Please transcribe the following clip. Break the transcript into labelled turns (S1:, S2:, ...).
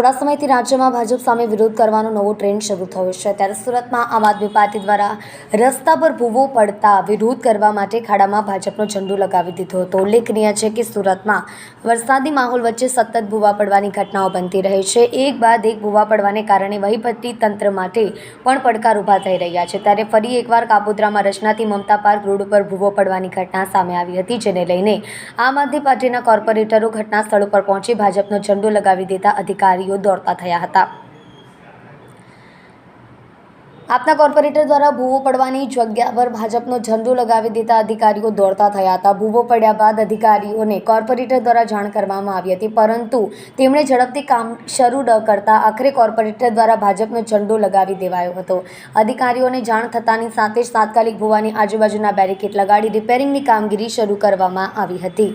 S1: થોડા સમયથી રાજ્યમાં ભાજપ સામે વિરોધ કરવાનો નવો ટ્રેન્ડ શરૂ થયો છે. ત્યારે સુરતમાં આમ આદમી પાર્ટી દ્વારા રસ્તા પર ભૂવો પડતા વિરોધ કરવા માટે ખાડામાં ભાજપનો ઝંડો લગાવી દીધો હતો. ઉલ્લેખનીય છે કે સુરતમાં વરસાદી માહોલ વચ્ચે સતત ભૂવા પડવાની ઘટનાઓ બનતી રહે છે. એક બાદ એક ભૂવા પડવાને કારણે વહીવટી તંત્ર માટે પણ પડકાર ઊભા થઈ રહ્યા છે. ત્યારે ફરી એકવાર કાપોદ્રામાં રચનાથી મમતા પાર્ક રોડ ઉપર ભૂવો પડવાની ઘટના સામે આવી હતી, જેને લઈને આમ આદમી પાર્ટીના કોર્પોરેટરો ઘટના સ્થળ ઉપર પહોંચી ભાજપનો ઝંડો લગાવી દેતા અધિકારીઓ દોડતા થયા હતા. આપના કોર્પોરેટર દ્વારા ભૂવો પડવાની જગ્યા પર ભાજપનો ઝંડો લગાવી દેતા અધિકારીઓ દોડતા થયા હતા. ભૂવો પડ્યા બાદ અધિકારીઓને કોર્પોરેટર દ્વારા જાણ કરવામાં આવી હતી, પરંતુ તેમણે ઝડપથી કામ શરૂ ન કરતા આખરે કોર્પોરેટર દ્વારા ભાજપનો ઝંડો લગાવી દેવાયો હતો. અધિકારીઓને જાણ થતાની સાથે જ તાત્કાલિક ભૂવાની આજુબાજુના બેરિકેડ લગાડી રિપેરિંગની કામગીરી શરૂ કરવામાં આવી હતી.